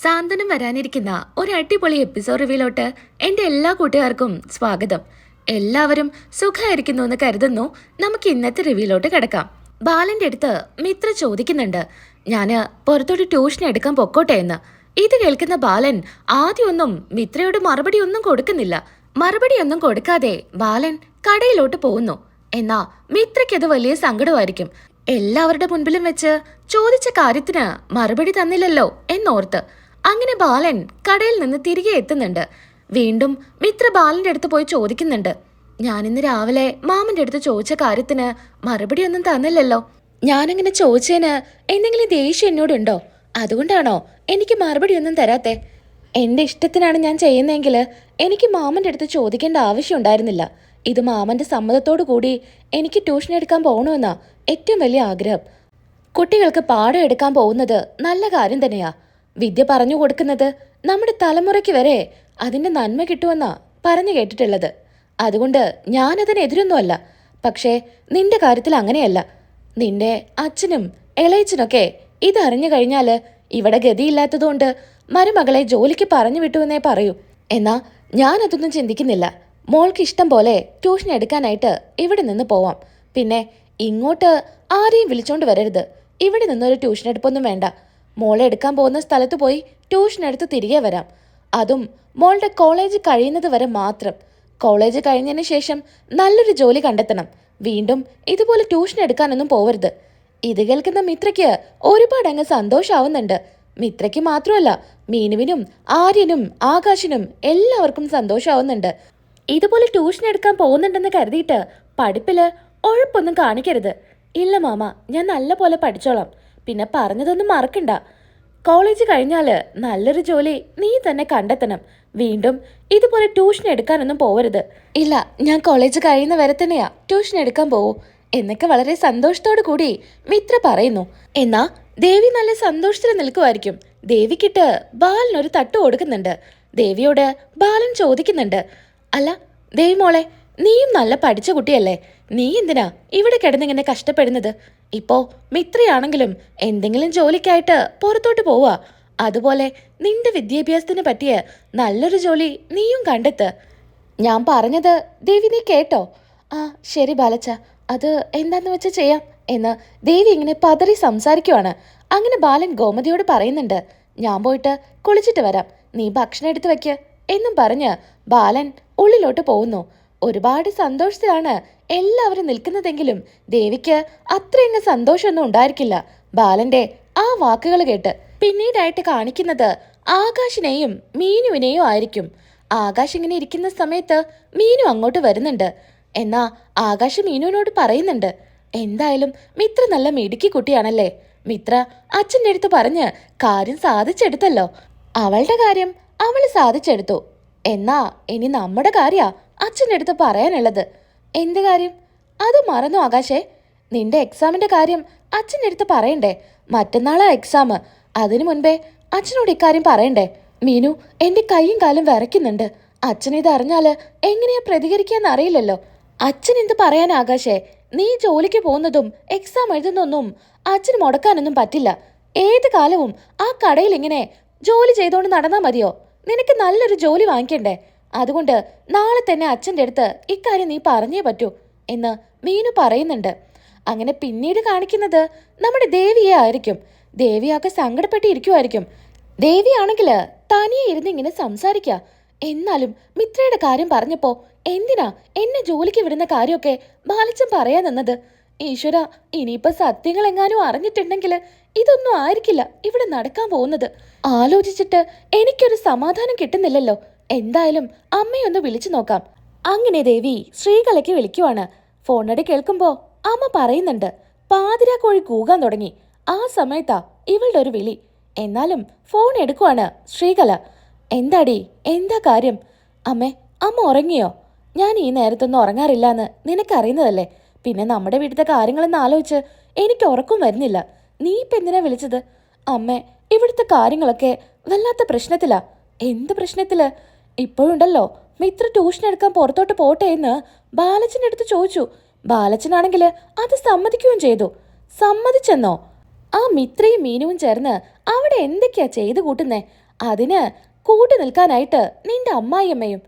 സാന്ത്വനം വരാനിരിക്കുന്ന ഒരു അടിപൊളി എപ്പിസോഡ് റിവ്യൂലോട്ട് എന്റെ എല്ലാ കൂട്ടുകാർക്കും സ്വാഗതം. എല്ലാവരും സുഖമായിരിക്കുന്നു എന്ന് കരുതുന്നു. നമുക്ക് ഇന്നത്തെ റിവ്യൂലോട്ട് കിടക്കാം. ബാലന്റെ അടുത്ത് മിത്ര ചോദിക്കുന്നുണ്ട്. ഞാൻ പുറത്തോട്ട് ട്യൂഷൻ എടുക്കാൻ പൊക്കോട്ടെ എന്ന്. ഇത് കേൾക്കുന്ന ബാലൻ ആദ്യമൊന്നും മിത്രയോട് മറുപടി ഒന്നും കൊടുക്കുന്നില്ല. മറുപടി ഒന്നും കൊടുക്കാതെ ബാലൻ കടയിലോട്ട് പോകുന്നു. എന്നാ മിത്രയ്ക്കത് വലിയ സങ്കടമായിരിക്കും. എല്ലാവരുടെ മുൻപിലും വെച്ച് ചോദിച്ച കാര്യത്തിന് മറുപടി തന്നില്ലല്ലോ എന്നോർത്ത്. അങ്ങനെ ബാലൻ കടയിൽ നിന്ന് തിരികെ എത്തുന്നുണ്ട്. വീണ്ടും മിത്ര ബാലന്റെ അടുത്ത് പോയി ചോദിക്കുന്നുണ്ട്. ഞാൻ ഇന്ന് രാവിലെ മാമന്റെ അടുത്ത് ചോദിച്ച കാര്യത്തിന് മറുപടി ഒന്നും തന്നില്ലല്ലോ. ഞാനിങ്ങനെ ചോദിച്ചതിന് എന്തെങ്കിലും ദേഷ്യം എന്നോടുണ്ടോ? അതുകൊണ്ടാണോ എനിക്ക് മറുപടി ഒന്നും തരാത്തെ? എന്റെ ഇഷ്ടത്തിനാണ് ഞാൻ ചെയ്യുന്നതെങ്കിൽ എനിക്ക് മാമന്റെ അടുത്ത് ചോദിക്കേണ്ട ആവശ്യം ഉണ്ടായിരുന്നില്ല. ഇത് മാമന്റെ സമ്മതത്തോടു കൂടി എനിക്ക് ട്യൂഷൻ എടുക്കാൻ പോകണമെന്നാ ഏറ്റവും വലിയ ആഗ്രഹം. കുട്ടികൾക്ക് പാഠം എടുക്കാൻ പോകുന്നത് നല്ല കാര്യം തന്നെയാ. വിദ്യ പറഞ്ഞു കൊടുക്കുന്നത് നമ്മുടെ തലമുറയ്ക്ക് വരെ അതിന്റെ നന്മ കിട്ടുമെന്നാ പറഞ്ഞു കേട്ടിട്ടുള്ളത്. അതുകൊണ്ട് ഞാനതിനെതിരൊന്നുമല്ല പക്ഷേ നിന്റെ കാര്യത്തിൽ അങ്ങനെയല്ല. നിന്റെ അച്ഛനും ഇളയച്ചനൊക്കെ ഇതറിഞ്ഞു കഴിഞ്ഞാൽ ഇവിടെ ഗതിയില്ലാത്തതുകൊണ്ട് മരുമകളെ ജോലിക്ക് പറഞ്ഞു വിട്ടുവെന്നേ പറയൂ. എന്നാ ഞാനതൊന്നും ചിന്തിക്കുന്നില്ല. മോൾക്ക് ഇഷ്ടം പോലെ ട്യൂഷൻ എടുക്കാനായിട്ട് ഇവിടെ നിന്ന് പോവാം. പിന്നെ ഇങ്ങോട്ട് ആരെയും വിളിച്ചോണ്ട് വരരുത്. ഇവിടെ നിന്നൊരു ട്യൂഷൻ എടുപ്പൊന്നും വേണ്ട. മോളെ എടുക്കാൻ പോകുന്ന സ്ഥലത്ത് പോയി ട്യൂഷൻ എടുത്ത് തിരികെ വരാം. അതും മോളുടെ കോളേജ് കഴിയുന്നത് വരെ മാത്രം. കോളേജ് കഴിഞ്ഞതിന് ശേഷം നല്ലൊരു ജോലി കണ്ടെത്തണം. വീണ്ടും ഇതുപോലെ ട്യൂഷൻ എടുക്കാനൊന്നും പോവരുത്. ഇത് കേൾക്കുന്ന മിത്രയ്ക്ക് ഒരുപാട് അങ്ങ് സന്തോഷാവുന്നുണ്ട്. മിത്രയ്ക്ക് മാത്രമല്ല മീനുവിനും ആര്യനും ആകാശിനും എല്ലാവർക്കും സന്തോഷാവുന്നുണ്ട്. ഇതുപോലെ ട്യൂഷൻ എടുക്കാൻ പോകുന്നുണ്ടെന്ന് കരുതിയിട്ട് പഠിപ്പിൽ ഉഴപ്പൊന്നും കാണിക്കരുത്. ഇല്ല മാമ ഞാൻ നല്ല പോലെ പഠിച്ചോളാം. പിന്നെ പറഞ്ഞതൊന്നും മറക്കണ്ട. കോളേജ് കഴിഞ്ഞാൽ നല്ലൊരു ജോലി നീ തന്നെ കണ്ടെത്തണം. വീണ്ടും ഇതുപോലെ ട്യൂഷൻ എടുക്കാനൊന്നും പോവരുത്. ഇല്ല ഞാൻ കോളേജ് കഴിയുന്ന വരെ തന്നെയാ ട്യൂഷൻ എടുക്കാൻ പോവൂ. എന്നൊക്കെ വളരെ സന്തോഷത്തോടു കൂടി മിത്ര പറയുന്നു. എന്നാ ദേവി നല്ല സന്തോഷത്തിൽ നിൽക്കുമായിരിക്കും ദേവിക്കിട്ട് ബാലനൊരു തട്ട് കൊടുക്കുന്നുണ്ട്. ദേവിയോട് ബാലൻ ചോദിക്കുന്നുണ്ട്. അല്ല ദേവി മോളെ നീയും നല്ല പഠിച്ച കുട്ടിയല്ലേ? നീ എന്തിനാ ഇവിടെ കിടന്നിങ്ങനെ കഷ്ടപ്പെടുന്നത്? ഇപ്പോ മിത്രയാണെങ്കിലും എന്തെങ്കിലും ജോലിക്കായിട്ട് പുറത്തോട്ട് പോവാ അതുപോലെ നിന്റെ വിദ്യാഭ്യാസത്തിന് പറ്റിയ നല്ലൊരു ജോലി നീയും കണ്ടെത്ത്. ഞാൻ പറഞ്ഞത് ദേവി നീ കേട്ടോ? ആ ശരി ബാലച്ച. അത് എന്താന്ന് വെച്ചാ ചെയ്യാം എന്ന് ദേവി ഇങ്ങനെ പതറി സംസാരിക്കുവാണ്. അങ്ങനെ ബാലൻ ഗോമതിയോട് പറയുന്നുണ്ട്. ഞാൻ പോയിട്ട് കുളിച്ചിട്ട് വരാം. നീ ഭക്ഷണം എടുത്തു വെക്ക് എന്നും പറഞ്ഞ് ബാലൻ ഉള്ളിലോട്ട് പോകുന്നു. ഒരുപാട് സന്തോഷത്തിലാണ് എല്ലാവരും നിൽക്കുന്നതെങ്കിലും ദേവിക്ക് അത്രയങ്ങ് സന്തോഷമൊന്നും ഉണ്ടായിരിക്കില്ല. ബാലന്റെ ആ വാക്കുകൾ കേട്ട് പിന്നീടായിട്ട് കാണിക്കുന്നത് ആകാശിനെയും മീനുവിനെയും ആയിരിക്കും. ആകാശ് ഇങ്ങനെ ഇരിക്കുന്ന സമയത്ത് മീനു അങ്ങോട്ട് വരുന്നുണ്ട്. എന്നാ ആകാശ് മീനുവിനോട് പറയുന്നുണ്ട് എന്തായാലും മിത്ര നല്ല മിടുക്കി കുട്ടിയാണല്ലേ? മിത്ര അച്ഛന്റെ അടുത്ത് പറഞ്ഞ് കാര്യം സാധിച്ചെടുത്തല്ലോ. അവളുടെ കാര്യം അവൾ സാധിച്ചെടുത്തു. എന്നാ ഇനി നമ്മുടെ കാര്യ അച്ഛന്റെ അടുത്ത് പറയാനുള്ളത്. എന്ത് കാര്യം? അത് മറന്നു ആകാശേ. നിന്റെ എക്സാമിന്റെ കാര്യം അച്ഛന്റെ അടുത്ത് പറയണ്ടേ? മറ്റന്നാളാ എക്സാം. അതിനു മുൻപേ അച്ഛനോട് ഇക്കാര്യം പറയണ്ടേ? മീനു എന്റെ കൈയും കാലും വിറയ്ക്കുന്നുണ്ട്. അച്ഛൻ ഇത് എങ്ങനെയാ പ്രതികരിക്കാന്ന് അറിയില്ലല്ലോ. അച്ഛൻ എന്ത് പറയാൻ ആകാശേ? നീ ജോലിക്ക് പോകുന്നതും എക്സാം എഴുതുന്നൊന്നും അച്ഛന് മുടക്കാനൊന്നും പറ്റില്ല. ഏത് കാലവും ആ കടയിൽ ഇങ്ങനെ ജോലി ചെയ്തുകൊണ്ട് നടന്നാ മതിയോ? നിനക്ക് നല്ലൊരു ജോലി വാങ്ങിക്കണ്ടേ? അതുകൊണ്ട് നാളെ തന്നെ അച്ഛന്റെ അടുത്ത് ഇക്കാര്യം നീ പറഞ്ഞേ പറ്റൂ എന്ന് മീനു പറയുന്നുണ്ട്. അങ്ങനെ പിന്നീട് കാണിക്കുന്നത് നമ്മുടെ ദേവിയെ ആയിരിക്കും. ദേവിയാകെ സങ്കടപ്പെട്ടിരിക്കുമായിരിക്കും ദേവിയാണെങ്കിൽ തനിയെ ഇരുന്ന് ഇങ്ങനെ സംസാരിക്കുക. എന്നാലും മിത്രയുടെ കാര്യം പറഞ്ഞപ്പോ എന്തിനാ എന്നെ ജോലിക്ക് വിടുന്ന കാര്യമൊക്കെ ബാലച്ചൻ പറയാൻ നിന്നത്? ഈശ്വര ഇനിയിപ്പോ സത്യങ്ങൾ എങ്ങാനും അറിഞ്ഞിട്ടുണ്ടെങ്കിൽ ഇതൊന്നും ആയിരിക്കില്ല ഇവിടെ നടക്കാൻ പോകുന്നത്. ആലോചിച്ചിട്ട് എനിക്കൊരു സമാധാനം കിട്ടുന്നില്ലല്ലോ. എന്തായാലും അമ്മയൊന്ന് വിളിച്ചു നോക്കാം. അങ്ങനെ ദേവി ശ്രീകലയ്ക്ക് വിളിക്കുവാണ്. ഫോണടി കേൾക്കുമ്പോ അമ്മ പറയുന്നുണ്ട് പാതിരാ കോഴി കൂകാൻ തുടങ്ങി. ആ സമയത്താ ഇവളുടെ ഒരു വിളി. എന്നാലും ഫോൺ എടുക്കുവാണ് ശ്രീകല. എന്താടി? എന്താ കാര്യം? അമ്മേ അമ്മ ഉറങ്ങിയോ? ഞാൻ ഈ നേരത്തൊന്നും ഉറങ്ങാറില്ല എന്ന് നിനക്കറിയുന്നതല്ലേ? പിന്നെ നമ്മുടെ വീട്ടിലെ കാര്യങ്ങളെന്ന് ആലോചിച്ച് എനിക്ക് ഉറക്കം വരുന്നില്ല. നീ ഇപ്പൊ എന്തിനാ വിളിച്ചത്? അമ്മേ ഇവിടുത്തെ കാര്യങ്ങളൊക്കെ വല്ലാത്ത പ്രശ്നത്തിലാ. എന്ത് പ്രശ്നത്തിൽ? ഇപ്പോഴുണ്ടല്ലോ. മിത്ര ട്യൂഷൻ എടുക്കാൻ പുറത്തോട്ട് പോട്ടെ എന്ന് ബാലച്ചന്റെ അടുത്ത് ചോദിച്ചു. ബാലച്ചനാണെങ്കിൽ അത് സമ്മതിക്കുകയും ചെയ്തു. സമ്മതിച്ചെന്നോ? ആ മിത്രയും മീനുവും ചേർന്ന് അവിടെ എന്തൊക്കെയാ ചെയ്തു കൂട്ടുന്നേ? അതിന് കൂട്ടു നിൽക്കാനായിട്ട് നിന്റെ അമ്മായിയമ്മയും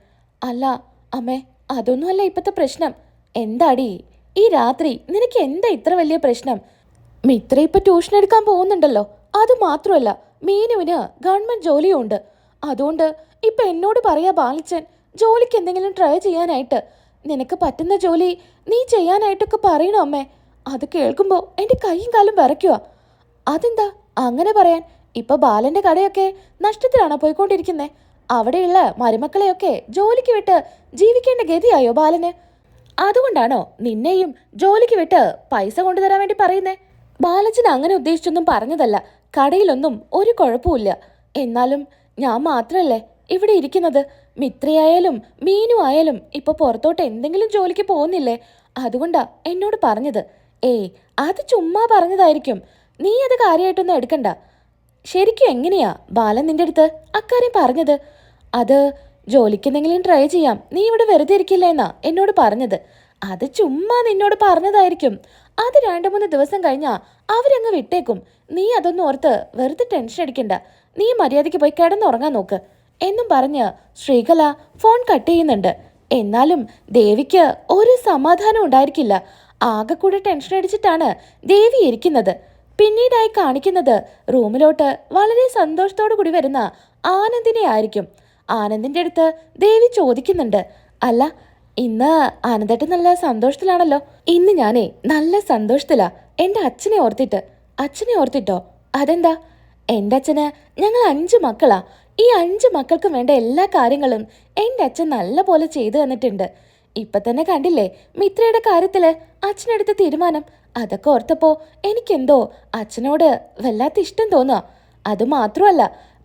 അല്ല അമ്മേ അതൊന്നുമല്ല ഇപ്പത്തെ പ്രശ്നം. എന്താടി? ഈ രാത്രി നിനക്ക് എന്താ ഇത്ര വലിയ പ്രശ്നം? മിത്ര ഇപ്പൊ ട്യൂഷൻ എടുക്കാൻ പോകുന്നുണ്ടല്ലോ. അത് മാത്രമല്ല മീനുവിന് ഗവൺമെന്റ് ജോലിയുണ്ട്. അതുകൊണ്ട് ഇപ്പൊ എന്നോട് പറയാ ബാലിച്ചൻ ജോലിക്ക് എന്തെങ്കിലും ട്രൈ ചെയ്യാനായിട്ട്. നിനക്ക് പറ്റുന്ന ജോലി നീ ചെയ്യാനായിട്ടൊക്കെ പറയണോ അമ്മേ? അത് കേൾക്കുമ്പോൾ എന്റെ കൈയും കാലും വിറയ്ക്കുക അതെന്താ അങ്ങനെ പറയാൻ? ഇപ്പൊ ബാലന്റെ കടയൊക്കെ നഷ്ടത്തിലാണോ പോയിക്കൊണ്ടിരിക്കുന്നേ? അവിടെയുള്ള മരുമക്കളെയൊക്കെ ജോലിക്ക് വിട്ട് ജീവിക്കേണ്ട ഗതിയായോ ബാലന്? അതുകൊണ്ടാണോ നിന്നെയും ജോലിക്ക് വിട്ട് പൈസ കൊണ്ടുതരാൻ വേണ്ടി പറയുന്നേ? ബാലച്ചൻ അങ്ങനെ ഉദ്ദേശിച്ചൊന്നും പറഞ്ഞതല്ല. കടയിലൊന്നും ഒരു കുഴപ്പമില്ല എന്നാലും ഞാൻ മാത്രല്ലേ ഇവിടെ ഇരിക്കുന്നത് മിത്രയായാലും മീനു ആയാലും ഇപ്പൊ പുറത്തോട്ട് എന്തെങ്കിലും ജോലിക്ക് പോകുന്നില്ലേ? അതുകൊണ്ടാ എന്നോട് പറഞ്ഞത്. ഏയ് അത് ചുമ്മാ പറഞ്ഞതായിരിക്കും. നീ അത് കാര്യമായിട്ടൊന്നും എടുക്കണ്ട. ശരിക്കും എങ്ങനെയാ ബാലൻ നിന്റെ അടുത്ത് അക്കാര്യം പറഞ്ഞത്? അത് ജോലിക്ക് എന്തെങ്കിലും ട്രൈ ചെയ്യാം. നീ ഇവിടെ വെറുതെ ഇരിക്കില്ല എന്നാ എന്നോട് പറഞ്ഞത്. അത് ചുമ്മാ നിന്നോട് പറഞ്ഞതായിരിക്കും. അത് രണ്ടു മൂന്ന് ദിവസം കഴിഞ്ഞാ അവരങ്ങ് വിട്ടേക്കും. നീ അതൊന്നും ഓർത്ത് വെറുതെ ടെൻഷൻ അടിക്കണ്ട. നീ മര്യാദയ്ക്ക് പോയി കിടന്നുറങ്ങാൻ നോക്ക്. എന്നും പറഞ്ഞ് ശ്രീകല ഫോൺ കട്ട് ചെയ്യുന്നുണ്ട്. എന്നാലും ദേവിക്ക് ഒരു സമാധാനം ഉണ്ടായിരിക്കില്ല. ആകെ കൂടെ ടെൻഷൻ അടിച്ചിട്ടാണ് ദേവി ഇരിക്കുന്നത്. പിന്നീടായി കാണിക്കുന്നത് റൂമിലോട്ട് വളരെ സന്തോഷത്തോടു കൂടി വരുന്ന ആനന്ദിനെ ആയിരിക്കും. ആനന്ദിന്റെ അടുത്ത് ദേവി ചോദിക്കുന്നുണ്ട്. അല്ല ഇന്ന് ആനന്ദേട്ടൻ നല്ല സന്തോഷത്തിലാണല്ലോ. ഇന്ന് ഞാനേ നല്ല സന്തോഷത്തിലാ. എന്റെ അച്ഛനെ ഓർത്തിട്ട്. അച്ഛനെ ഓർത്തിട്ടോ? അതെന്താ? എന്റെ അച്ഛന് ഞങ്ങൾ അഞ്ച് മക്കളാ. ഈ അഞ്ച് മക്കൾക്കും വേണ്ട എല്ലാ കാര്യങ്ങളും എന്റെ അച്ഛൻ നല്ല പോലെ ചെയ്തു തന്നിട്ടുണ്ട്. ഇപ്പൊ തന്നെ കണ്ടില്ലേ മിത്രയുടെ കാര്യത്തിൽ അച്ഛനെടുത്ത തീരുമാനം? അതൊക്കെ ഓർത്തപ്പോ എനിക്കെന്തോ അച്ഛനോട് വല്ലാത്ത ഇഷ്ടം തോന്നുക അത് മാത്രമല്ല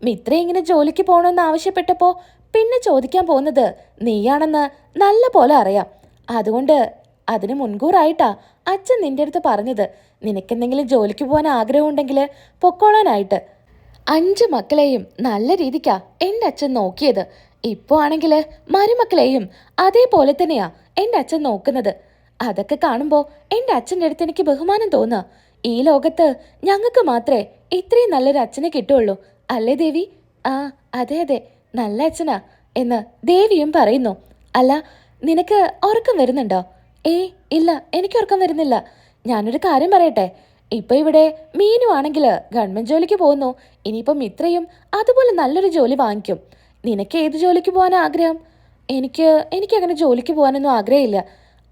മിത്ര ഇങ്ങനെ ജോലിക്ക് പോകണമെന്ന് ആവശ്യപ്പെട്ടപ്പോ പിന്നെ ചോദിക്കാൻ പോകുന്നത് നീയാണെന്ന് നല്ല പോലെ അറിയാം. അതുകൊണ്ട് അതിന് മുൻകൂറായിട്ടാ അച്ഛൻ നിന്റെ അടുത്ത് പറഞ്ഞത്. നിനക്കെന്തെങ്കിലും ജോലിക്ക് പോകാൻ ആഗ്രഹമുണ്ടെങ്കിൽ പൊക്കോളാനായിട്ട്. അഞ്ച് മക്കളെയും നല്ല രീതിക്കാ എന്റെ അച്ഛൻ നോക്കിയത്. ഇപ്പോൾ ആണെങ്കിൽ മരുമക്കളെയും അതേപോലെ തന്നെയാ എന്റെ അച്ഛൻ നോക്കുന്നത്. അതൊക്കെ കാണുമ്പോൾ എന്റെ അച്ഛന്റെ അടുത്ത് എനിക്ക് ബഹുമാനം തോന്നുക ഈ ലോകത്ത് ഞങ്ങൾക്ക് മാത്രമേ ഇത്രയും നല്ലൊരു അച്ഛനെ കിട്ടുള്ളൂ. അല്ലേ ദേവി? ആ അതെ അതെ. നല്ല അച്ഛനാ എന്ന് ദേവിയും പറയുന്നു. അല്ല നിനക്ക് ഉറക്കം വരുന്നുണ്ടോ? ഏയ് ഇല്ല എനിക്ക് ഉറക്കം വരുന്നില്ല. ഞാനൊരു കാര്യം പറയട്ടെ? ഇപ്പൊ ഇവിടെ മീനു ആണെങ്കിൽ ഗവൺമെന്റ് ജോലിക്ക് പോകുന്നു. ഇനിയിപ്പം മിത്രയും അതുപോലെ നല്ലൊരു ജോലി വാങ്ങിക്കും. നിനക്ക് ഏത് ജോലിക്ക് പോകാൻ ആഗ്രഹം? എനിക്ക് എനിക്ക് അങ്ങനെ ജോലിക്ക് പോകാനൊന്നും ആഗ്രഹമില്ല.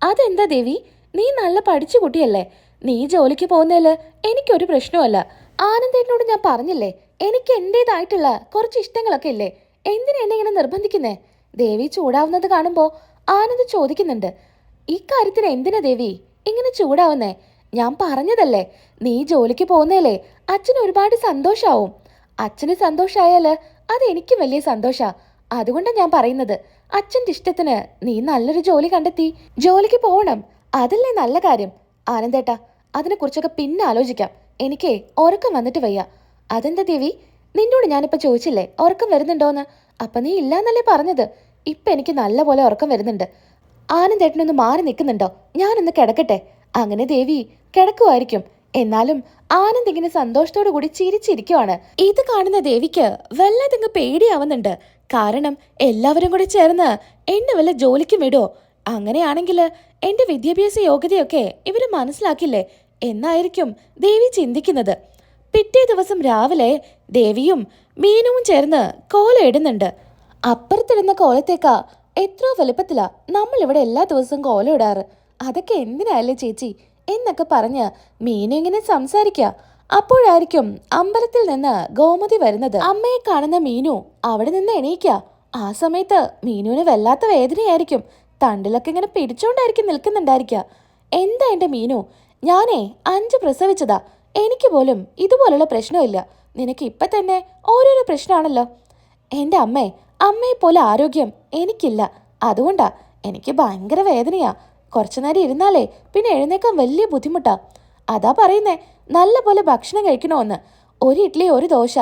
അതെന്താ ദേവി? നീ നല്ല പഠിച്ച കുട്ടിയല്ലേ. നീ ജോലിക്ക് പോകുന്നതിൽ എനിക്കൊരു പ്രശ്നവുമല്ല. ആനന്ദേട്ടനോട് ഞാൻ പറഞ്ഞില്ലേ എനിക്ക് എന്റെതായിട്ടുള്ള കുറച്ച് ഇഷ്ടങ്ങളൊക്കെ ഇല്ലേ. എന്തിനാ എന്നെ ഇങ്ങനെ നിർബന്ധിക്കുന്നേ? ദേവി ചൂടാവുന്നത് കാണുമ്പോൾ ആനന്ദ് ചോദിക്കുന്നുണ്ട് ഇക്കാര്യത്തിന് എന്തിനാ ദേവി ഇങ്ങനെ ചൂടാവുന്നേ? ഞാൻ പറഞ്ഞതല്ലേ നീ ജോലിക്ക് പോകുന്നേലേ അച്ഛന് ഒരുപാട് സന്തോഷാവും. അച്ഛന് സന്തോഷായാൽ അത് എനിക്ക് വലിയ സന്തോഷാ. അതുകൊണ്ടാ ഞാൻ പറയുന്നത് അച്ഛന്റെ ഇഷ്ടത്തിന് നീ നല്ലൊരു ജോലി കണ്ടെത്തി. ജോലിക്ക് പോകണം അതല്ലേ നല്ല കാര്യം. ആനന്ദേട്ടാ അതിനെക്കുറിച്ചൊക്കെ പിന്നെ ആലോചിക്കാം. എനിക്കേ ഉറക്കം വന്നിട്ട് വയ്യ. അതെന്താ ദേവി നിന്നോട് ഞാനിപ്പോൾ ചോദിച്ചില്ലേ ഉറക്കം വരുന്നുണ്ടോന്ന്? അപ്പം നീ ഇല്ലാന്നല്ലേ പറഞ്ഞത്? ഇപ്പം എനിക്ക് നല്ലപോലെ ഉറക്കം വരുന്നുണ്ട്. ആനന്ദേട്ടനൊന്ന് മാറി നിൽക്കുന്നുണ്ടോ? ഞാനൊന്ന് കിടക്കട്ടെ. അങ്ങനെ ദേവി കിടക്കുമായിരിക്കും എന്നാലും ആനന്ദ് ഇങ്ങനെ സന്തോഷത്തോടു കൂടി ചിരിച്ചിരിക്കുവാണ്. ഇത് കാണുന്ന ദേവിക്ക് വല്ലാതിങ്ങ് പേടിയാവുന്നുണ്ട്. കാരണം എല്ലാവരും കൂടി ചേർന്ന് എന്നെ വല്ല ജോലിക്കും വിടോ? അങ്ങനെയാണെങ്കിൽ എന്റെ വിദ്യാഭ്യാസ യോഗ്യതയൊക്കെ ഇവർ മനസ്സിലാക്കില്ലേ? എന്നായിരിക്കും ദേവി ചിന്തിക്കുന്നത്. പിറ്റേ ദിവസം രാവിലെ ദേവിയും മീനുവും ചേർന്ന് കോല ഇടുന്നുണ്ട്. അപ്പുറത്തിടുന്ന കോലത്തേക്കാ എത്രോ വലുപ്പത്തിലാ. നമ്മൾ ഇവിടെ എല്ലാ ദിവസവും കോലം ഇടാറ്. അതൊക്കെ എന്തിനല്ലേ ചേച്ചി? എന്നൊക്കെ പറഞ്ഞ് മീനു ഇങ്ങനെ സംസാരിക്കുക അപ്പോഴായിരിക്കും അമ്പലത്തിൽ നിന്ന് ഗോമതി വരുന്നത്. അമ്മയെ കാണുന്ന മീനു അവിടെ നിന്ന് എണീക്കുക ആ സമയത്ത് മീനുവിന് വല്ലാത്ത വേദനയായിരിക്കും. തണ്ടിലൊക്കെ ഇങ്ങനെ പിടിച്ചോണ്ടായിരിക്കും നിൽക്കുന്നുണ്ടായിരിക്കുക എന്താ എന്റെ മീനു? ഞാനേ അഞ്ച് പ്രസവിച്ചതാ. എനിക്ക് പോലും ഇതുപോലുള്ള പ്രശ്നമില്ല. നിനക്ക് ഇപ്പൊ തന്നെ ഓരോരോ പ്രശ്നമാണല്ലോ. എന്റെ അമ്മേ അമ്മയെ പോലെ ആരോഗ്യം എനിക്കില്ല. അതുകൊണ്ടാ എനിക്ക് ഭയങ്കര വേദനയാ. കുറച്ചു നേരം ഇരുന്നാലേ പിന്നെ എഴുന്നേക്കാൻ വലിയ ബുദ്ധിമുട്ടാ. അതാ പറയുന്നേ നല്ല പോലെ ഭക്ഷണം കഴിക്കണമെന്ന് ഒരു ഇഡ്ഡലി ഒരു ദോശ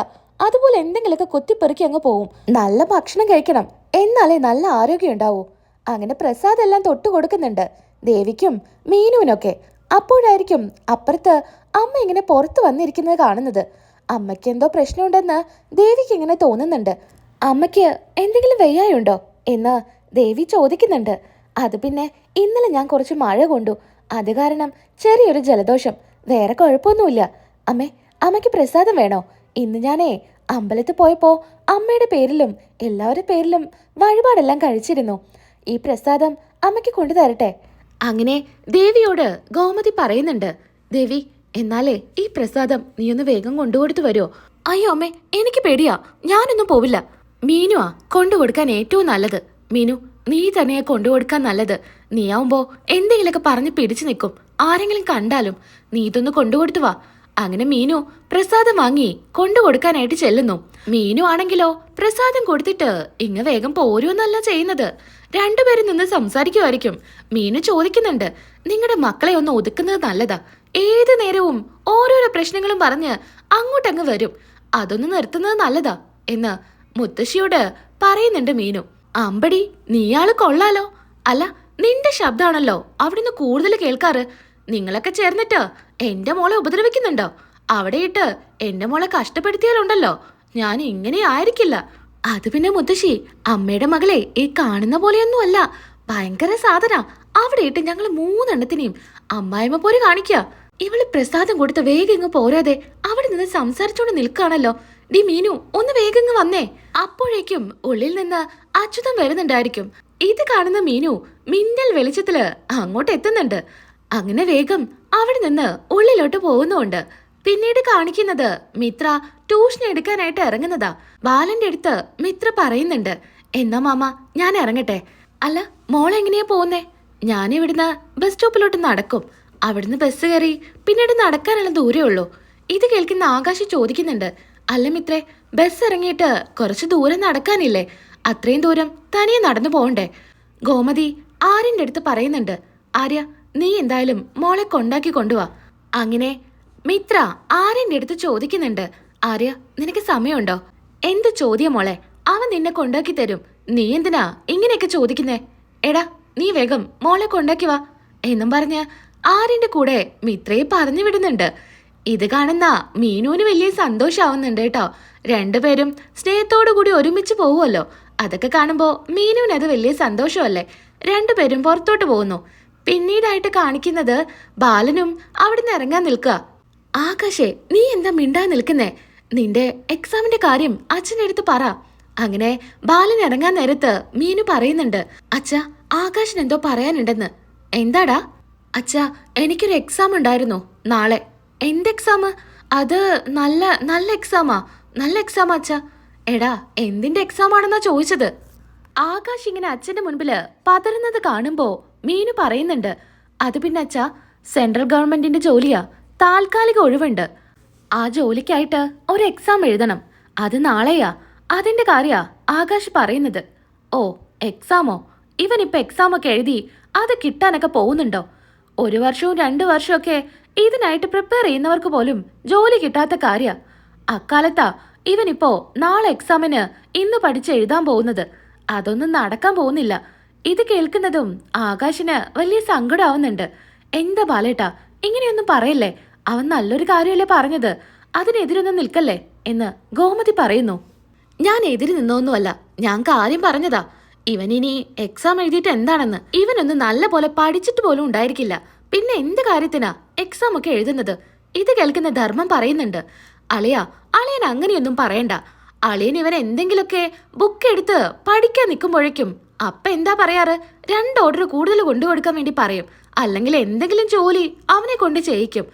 അതുപോലെ എന്തെങ്കിലുമൊക്കെ കുത്തിപ്പെറുക്കി അങ്ങ് പോവും. നല്ല ഭക്ഷണം കഴിക്കണം എന്നാലേ നല്ല ആരോഗ്യം ഉണ്ടാവൂ. അങ്ങനെ പ്രസാദ് എല്ലാം തൊട്ട് കൊടുക്കുന്നുണ്ട് ദേവിക്കും മീനുവിനൊക്കെ. അപ്പോഴായിരിക്കും അപ്പുറത്ത് അമ്മ ഇങ്ങനെ പുറത്ത് വന്നിരിക്കുന്നത് കാണുന്നത്. അമ്മയ്ക്ക് എന്തോ പ്രശ്നമുണ്ടെന്ന് ദേവിക്ക് ഇങ്ങനെ തോന്നുന്നുണ്ട്. അമ്മയ്ക്ക് എന്തെങ്കിലും വയ്യായുണ്ടോ എന്ന് ദേവി ചോദിക്കുന്നുണ്ട്. അത് പിന്നെ ഇന്നലെ ഞാൻ കുറച്ച് മഴ കൊണ്ടു. അത് കാരണം ചെറിയൊരു ജലദോഷം. വേറെ കുഴപ്പമൊന്നുമില്ല. അമ്മേ അമ്മയ്ക്ക് പ്രസാദം വേണോ? ഇന്ന് ഞാനേ അമ്പലത്തിൽ പോയപ്പോൾ അമ്മയുടെ പേരിലും എല്ലാവരുടെ പേരിലും വഴിപാടെല്ലാം കഴിച്ചിരുന്നു. ഈ പ്രസാദം അമ്മയ്ക്ക് കൊണ്ടുതരട്ടെ അങ്ങനെ ദേവിയോട് ഗോമതി പറയുന്നുണ്ട്. ദേവി എന്നാലേ ഈ പ്രസാദം നീ ഒന്ന് വേഗം കൊണ്ടുകൊടുത്തു വരുമോ അയ്യോ അമ്മേ എനിക്ക് പേടിയാ. ഞാനൊന്നും പോവില്ല. മീനുവാ കൊണ്ടുകൊടുക്കാൻ ഏറ്റവും നല്ലത്. മീനു നീ തന്നെയാ കൊണ്ടുകൊടുക്കാൻ നല്ലത്. നീയാവുമ്പോ എന്തെങ്കിലുമൊക്കെ പറഞ്ഞ് പിടിച്ചു നിൽക്കും. ആരെങ്കിലും കണ്ടാലും നീ ഇതൊന്ന് കൊണ്ടുകൊടുത്തു വാ. അങ്ങനെ മീനു പ്രസാദം വാങ്ങി കൊണ്ടുകൊടുക്കാനായിട്ട് ചെല്ലുന്നു. മീനു ആണെങ്കിലോ പ്രസാദം കൊടുത്തിട്ട് ഇങ്ങ വേഗം പോരുമെന്നല്ല ചെയ്യുന്നത്. രണ്ടുപേരും നിന്ന് സംസാരിക്കുമായിരിക്കും. മീനു ചോദിക്കുന്നുണ്ട് നിങ്ങളുടെ മക്കളെ ഒന്ന് ഒതുക്കുന്നത് നല്ലതാ. ഏത് നേരവും ഓരോരോ പ്രശ്നങ്ങളും പറഞ്ഞ് അങ്ങോട്ടങ്ങ് വരും. അതൊന്ന് നിർത്തുന്നത് നല്ലതാ എന്ന് മുത്തശ്ശിയോട് പറയുന്നുണ്ട് മീനു. അമ്പടി നീയാൾ കൊള്ളാലോ. അല്ല നിന്റെ ശബ്ദമാണല്ലോ അവിടുന്ന് കൂടുതൽ കേൾക്കാറ്. നിങ്ങളൊക്കെ ചേർന്നിട്ട് എന്റെ മോളെ ഉപദ്രവിക്കുന്നുണ്ടോ? അവിടെ ഇട്ട് എന്റെ മോളെ കഷ്ടപ്പെടുത്തിയാലുണ്ടല്ലോ. ഞാൻ ഇങ്ങനെ ആയിരിക്കില്ല. അത് പിന്നെ മുത്തശ്ശി അമ്മയുടെ മകളെ ഈ കാണുന്ന പോലെയൊന്നും അല്ല ഭയങ്കര സാധന. അവിടെ ഇട്ട് ഞങ്ങൾ മൂന്നെണ്ണത്തിനെയും അമ്മായിമ്മ പോലെ കാണിക്കുക ഇവൾ പ്രസാദം കൊടുത്ത് വേഗം ഇങ്ങ് പോരാതെ അവിടെ നിന്ന് സംസാരിച്ചോണ്ട് നിൽക്കാണല്ലോ ഡി മീനു ഒന്ന് വേഗം വന്നേ. അപ്പോഴേക്കും ഉള്ളിൽ നിന്ന് അച്യുതം വരുന്നുണ്ടായിരിക്കും. ഇത് കാണുന്ന മീനു മിന്നൽ വെളിച്ചത്തിൽ അങ്ങോട്ട് എത്തുന്നുണ്ട്. അങ്ങനെ വേഗം അവിടെ നിന്ന് ഉള്ളിലോട്ട് പോകുന്നുണ്ട് പിന്നീട് കാണിക്കുന്നത് മിത്ര ട്യൂഷൻ എടുക്കാനായിട്ട് ഇറങ്ങുന്നതാ. ബാലന്റെ അടുത്ത് മിത്ര പറയുന്നുണ്ട് എന്നാ മാമ ഞാൻ ഇറങ്ങട്ടെ. അല്ല മോൾ എങ്ങനെയാ പോകുന്നേ? ഞാൻ ഇവിടുന്ന് ബസ് സ്റ്റോപ്പിലോട്ട് നടക്കും. അവിടുന്ന് ബസ് കയറി പിന്നീട് നടക്കാനുള്ള ദൂരേ ഉള്ളൂ. ഇത് കേൾക്കുന്ന ആകാശ് ചോദിക്കുന്നുണ്ട് അല്ല മിത്രേ ബസ് ഇറങ്ങിയിട്ട് കുറച്ച് ദൂരം നടക്കാനില്ലേ? അത്രയും ദൂരം തനിയെ നടന്നു പോകണ്ടേ? ഗോമതി ആര്യന്റെ അടുത്ത് പറയുന്നുണ്ട് ആര്യ നീ എന്തായാലും മോളെ കൊണ്ടാക്കി കൊണ്ടുവാ. അങ്ങനെ മിത്ര ആര്യന്റെ അടുത്ത് ചോദിക്കുന്നുണ്ട് ആര്യ നിനക്ക് സമയമുണ്ടോ? എന്ത് ചോദ്യം മോളെ? അവൻ നിന്നെ കൊണ്ടാക്കി തരും. നീ എന്തിനാ ഇങ്ങനെയൊക്കെ ചോദിക്കുന്നേ? എടാ നീ വേഗം മോളെ കൊണ്ടാക്കി വാ. എന്നും പറഞ്ഞ് ആര്യന്റെ കൂടെ മിത്രയെ പറഞ്ഞു വിടുന്നുണ്ട്. ഇത് കാണുന്ന മീനുവിന് വലിയ സന്തോഷാവുന്നുണ്ട് കേട്ടോ. രണ്ടുപേരും സ്നേഹത്തോടു കൂടി ഒരുമിച്ച് പോവുമല്ലോ. അതൊക്കെ കാണുമ്പോൾ മീനുവിന് അത് വലിയ സന്തോഷമല്ലേ? രണ്ടുപേരും പുറത്തോട്ട് പോകുന്നു. പിന്നീടായിട്ട് കാണിക്കുന്നത് ബാലനും അവിടുന്ന് ഇറങ്ങാൻ നിൽക്കുക. ആകാശേ നീ എന്താ മിണ്ടാ നിൽക്കുന്നേ? നിന്റെ എക്സാമിന്റെ കാര്യം അച്ഛന്റെ അടുത്ത് പറ. അങ്ങനെ ബാലൻ ഇറങ്ങാൻ നേരത്ത് മീനു പറയുന്നുണ്ട് അച്ഛ ആകാശിന് എന്തോ പറയാനുണ്ടെന്ന്. എന്താടാ? അച്ഛ എനിക്കൊരു എക്സാം ഉണ്ടായിരുന്നു നാളെ. എന്ത് എക്സാം അത് നല്ല നല്ല എക്സാമാ നല്ല എക്സാം അച്ഛ? എടാ എന്തിന്റെ എക്സാം ആണെന്നാ ചോദിച്ചത്? ആകാശ് ഇങ്ങനെ അച്ഛന്റെ മുൻപിൽ പതറുന്നത് കാണുമ്പോ മീനു പറയുന്നുണ്ട്. അത് പിന്നെ അച്ഛ സെൻട്രൽ ഗവൺമെന്റിന്റെ ജോലിയാ. താൽക്കാലിക ഒഴിവുണ്ട്. ആ ജോലിക്കായിട്ട് ഒരു എക്സാം എഴുതണം. അത് നാളെയാ. അതിന്റെ കാര്യാ ആകാശ് പറയുന്നത്. ഓ എക്സാമോ ഇവൻ ഇപ്പൊ എക്സാമൊക്കെ എഴുതി അത് കിട്ടാനൊക്കെ പോകുന്നുണ്ടോ? ഒരു വർഷവും രണ്ടു വർഷമൊക്കെ ഇതിനായിട്ട് പ്രിപ്പയർ ചെയ്യുന്നവർക്ക് പോലും ജോലി കിട്ടാത്ത കാര്യ. അക്കാലത്താ ഇവനിപ്പോ നാളെ എക്സാമിന് ഇന്ന് പഠിച്ച് എഴുതാൻ പോകുന്നത്. അതൊന്നും നടക്കാൻ പോകുന്നില്ല. ഇത് കേൾക്കുന്നതും ആകാശിന് വലിയ സങ്കടമാവുന്നുണ്ട് എന്താ ബാലേട്ടാ ഇങ്ങനെയൊന്നും പറയല്ലേ? അവൻ നല്ലൊരു കാര്യമല്ലേ പറഞ്ഞത്? അതിനെതിരൊന്നും നിൽക്കല്ലേ? എന്ന് ഗോമതി പറയുന്നു. ഞാൻ എതിര് നിന്നൊന്നുമല്ല. ഞാൻ കാര്യം പറഞ്ഞതാ. ഇവനിനി എക്സാം എഴുതിയിട്ട് എന്താണെന്ന് ഇവനൊന്ന് നല്ല പോലെ പഠിച്ചിട്ട് പോലും ഉണ്ടായിരിക്കില്ല. പിന്നെ എന്ത് കാര്യത്തിനാ എക്സാം ഒക്കെ എഴുതുന്നത്? ഇത് കേൾക്കുന്ന ധർമ്മം പറയുന്നുണ്ട്. അളിയ അളിയൻ അങ്ങനെയൊന്നും പറയണ്ട. അളിയൻ ഇവൻ എന്തെങ്കിലുമൊക്കെ ബുക്ക് എടുത്ത് പഠിക്കാൻ നിൽക്കുമ്പോഴേക്കും അപ്പ എന്താ പറയാറ്? രണ്ട് ഓർഡർ കൂടുതൽ കൊണ്ടുകൊടുക്കാൻ വേണ്ടി പറയും. അല്ലെങ്കിൽ എന്തെങ്കിലും ജോലി അവനെ കൊണ്ട് ചെയ്യിക്കും.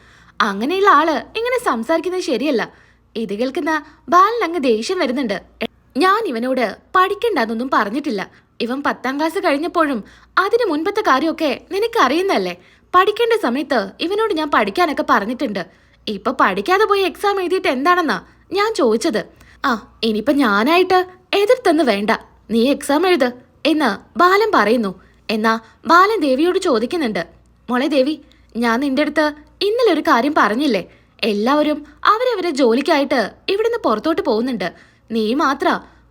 അങ്ങനെയുള്ള ആൾ ഇങ്ങനെ സംസാരിക്കുന്നത് ശരിയല്ല. ഇത് കേൾക്കുന്ന ബാലൻ അങ്ങ് ദേഷ്യം വരുന്നുണ്ട്. ഞാൻ ഇവനോട് പഠിക്കണ്ടെന്നൊന്നും പറഞ്ഞിട്ടില്ല. ഇവൻ പത്താം ക്ലാസ് കഴിഞ്ഞപ്പോഴും അതിനു മുൻപത്തെ കാര്യമൊക്കെ നിനക്ക് അറിയുന്നല്ലേ പഠിക്കേണ്ട സമയത്ത് ഇവനോട് ഞാൻ പഠിക്കാനൊക്കെ പറഞ്ഞിട്ടുണ്ട്. ഇപ്പൊ പഠിക്കാതെ പോയി എക്സാം എഴുതിയിട്ട് എന്താണെന്നാ ഞാൻ ചോദിച്ചത്. ആ ഇനിയിപ്പൊ ഞാനായിട്ട് എതിർത്തെന്ന് വേണ്ട. നീ എക്സാം എഴുത് എന്ന് ബാലൻ പറയുന്നു. എന്നാ ബാലൻ ദേവിയോട് ചോദിക്കുന്നുണ്ട്. മോളെ ദേവി ഞാൻ നിന്റെ അടുത്ത് ഇന്നലെ ഒരു കാര്യം പറഞ്ഞില്ലേ? എല്ലാവരും അവരവരെ ജോലിക്കായിട്ട് ഇവിടുന്ന് പുറത്തോട്ട് പോകുന്നുണ്ട്. നീ മാത്ര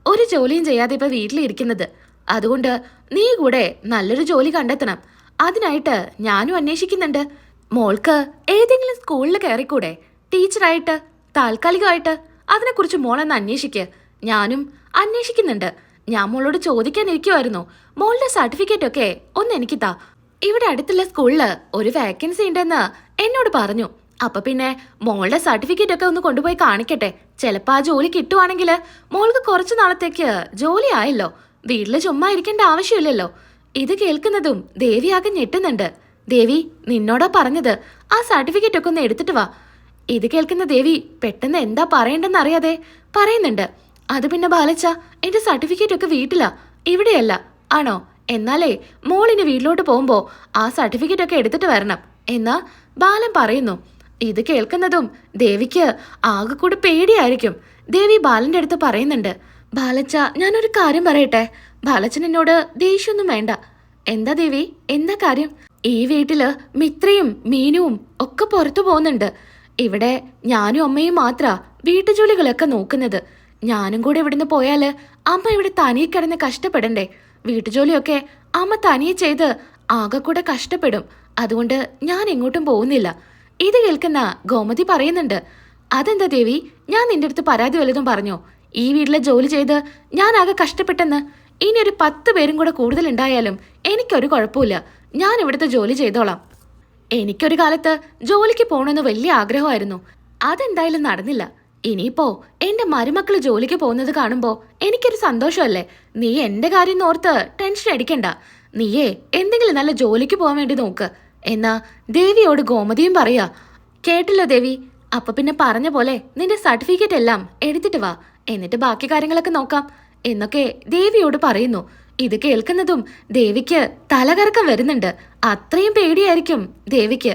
ഒരു ജോലിയും ചെയ്യാതെ ഇപ്പൊ വീട്ടിലിരിക്കുന്നത്. അതുകൊണ്ട് നീ കൂടെ നല്ലൊരു ജോലി കണ്ടെത്തണം. അതിനായിട്ട് ഞാനും അന്വേഷിക്കുന്നുണ്ട്. മോൾക്ക് ഏതെങ്കിലും സ്കൂളിൽ കയറിക്കൂടെ? ടീച്ചറായിട്ട് താൽക്കാലികമായിട്ട്? അതിനെക്കുറിച്ച് മോളൊന്ന് അന്വേഷിക്ക്. ഞാനും അന്വേഷിക്കുന്നുണ്ട്. ഞാൻ മോളോട് ചോദിക്കാനിരിക്കുമായിരുന്നു മോളുടെ സർട്ടിഫിക്കറ്റ് ഒക്കെ ഒന്ന് എനിക്ക് താ. ഇവിടെ അടുത്തുള്ള സ്കൂളിൽ ഒരു വേക്കൻസി ഉണ്ടെന്ന് എന്നോട് പറഞ്ഞു. അപ്പൊ പിന്നെ മോളുടെ സർട്ടിഫിക്കറ്റ് ഒക്കെ ഒന്ന് കൊണ്ടുപോയി കാണിക്കട്ടെ. ചിലപ്പോ ആ ജോലി കിട്ടുവാണെങ്കിൽ മോൾക്ക് കുറച്ചു നാളത്തേക്ക് ജോലി ആയല്ലോ. വീട്ടിൽ ചുമ്മാ ഇരിക്കേണ്ട ആവശ്യമില്ലല്ലോ. ഇത് കേൾക്കുന്നതും ദേവി ആകെ ഞെട്ടുന്നുണ്ട്. ദേവി നിന്നോടാ പറഞ്ഞത്. ആ സർട്ടിഫിക്കറ്റ് ഒക്കെ ഒന്ന് എടുത്തിട്ട് വാ. ഇത് കേൾക്കുന്ന ദേവി പെട്ടെന്ന് എന്താ പറയണ്ടെന്ന് അറിയാതെ പറയുന്നുണ്ട്. അത് പിന്നെ ബാലച്ച എന്റെ സർട്ടിഫിക്കറ്റ് ഒക്കെ വീട്ടിലാ. ഇവിടെയല്ല. ആണോ? എന്നാലേ മോളിന് വീട്ടിലോട്ട് പോകുമ്പോ ആ സർട്ടിഫിക്കറ്റ് ഒക്കെ എടുത്തിട്ട് വരണം. എന്നാ ബാലൻ പറയുന്നു. ഇത് കേൾക്കുന്നതും ദേവിക്ക് ആകെ കൂടി പേടിയായിരിക്കും. ദേവി ബാലന്റെ അടുത്ത് പറയുന്നുണ്ട്. ബാലച്ച ഞാനൊരു കാര്യം പറയട്ടെ? ബാലച്ചൻ എന്നോട് ദേഷ്യമൊന്നും വേണ്ട. എന്താ ദേവി? എന്താ കാര്യം? ഈ വീട്ടിൽ മിത്രയും മീനുവും ഒക്കെ പുറത്തു പോകുന്നുണ്ട്. ഇവിടെ ഞാനും അമ്മയും മാത്രാ വീട്ടുജോലികളൊക്കെ നോക്കുന്നത്. ഞാനും കൂടെ ഇവിടുന്ന് പോയാൽ അമ്മ ഇവിടെ തനിയെ കിടന്ന് കഷ്ടപ്പെടണ്ടേ? വീട്ടുജോലിയൊക്കെ അമ്മ തനിയെ ചെയ്ത് ആകെ കൂടെ കഷ്ടപ്പെടും. അതുകൊണ്ട് ഞാൻ എങ്ങോട്ടും പോകുന്നില്ല. ഇത് കേൾക്കുന്ന ഗോമതി പറയുന്നുണ്ട് അതെന്താ ദേവി? ഞാൻ നിന്റെ അടുത്ത് പരാതി വല്ലതും പറഞ്ഞോ? ഈ വീട്ടിലെ ജോലി ചെയ്ത് ഞാൻ ആകെ കഷ്ടപ്പെട്ടെന്ന് ഇനി ഒരു പത്ത് പേരും കൂടെ കൂടുതൽ ഉണ്ടായാലും എനിക്കൊരു കുഴപ്പമില്ല. ഞാൻ ഇവിടുത്തെ ജോലി ചെയ്തോളാം. എനിക്കൊരു കാലത്ത് ജോലിക്ക് പോകണമെന്ന് വലിയ ആഗ്രഹമായിരുന്നു. അതെന്തായാലും നടന്നില്ല. ഇനിയിപ്പോ എന്റെ മരുമക്കൾ ജോലിക്ക് പോകുന്നത് കാണുമ്പോ എനിക്കൊരു സന്തോഷമല്ലേ? നീ എന്റെ കാര്യം ഓർത്ത് ടെൻഷൻ അടിക്കണ്ട. നീയേ എന്തെങ്കിലും നല്ല ജോലിക്ക് പോകാൻ വേണ്ടി നോക്ക്. എന്നാ ദേവിയോട് ഗോമതിയും പറയാ കേട്ടില്ലോ ദേവി അപ്പൊ പിന്നെ പറഞ്ഞ പോലെ നിന്റെ സർട്ടിഫിക്കറ്റ് എല്ലാം എടുത്തിട്ട് വാ. എന്നിട്ട് ബാക്കി കാര്യങ്ങളൊക്കെ നോക്കാം. എന്നൊക്കെ ദേവിയോട് പറയുന്നു. ഇത് കേൾക്കുന്നതും ദേവിക്ക് തലകറക്കം വരുന്നുണ്ട്. അത്രയും പേടിയായിരിക്കും ദേവിക്ക്.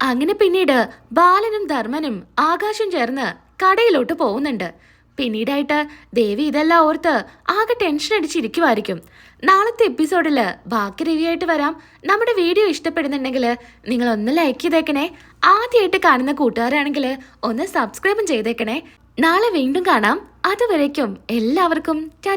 അങ്ങനെ പിന്നീട് ബാലനും ധർമ്മനും ആകാശം ചേർന്ന് കടയിലോട്ട് പോകുന്നുണ്ട്. പിന്നീടായിട്ട് ദേവി ഇതെല്ലാം ഓർത്ത് ആകെ ടെൻഷൻ അടിച്ചിരിക്കുമായിരിക്കും നാളത്തെ എപ്പിസോഡിൽ ബാക്കി റിവ്യൂ ആയിട്ട് വരാം. നമ്മുടെ വീഡിയോ ഇഷ്ടപ്പെടുന്നുണ്ടെങ്കിൽ നിങ്ങൾ ഒന്ന് ലൈക്ക് ചെയ്തേക്കണേ. ആദ്യമായിട്ട് കാണുന്ന കൂട്ടുകാരാണെങ്കിൽ ഒന്ന് സബ്സ്ക്രൈബും ചെയ്തേക്കണേ. നാളെ വീണ്ടും കാണാം. അതുവരേക്കും എല്ലാവർക്കും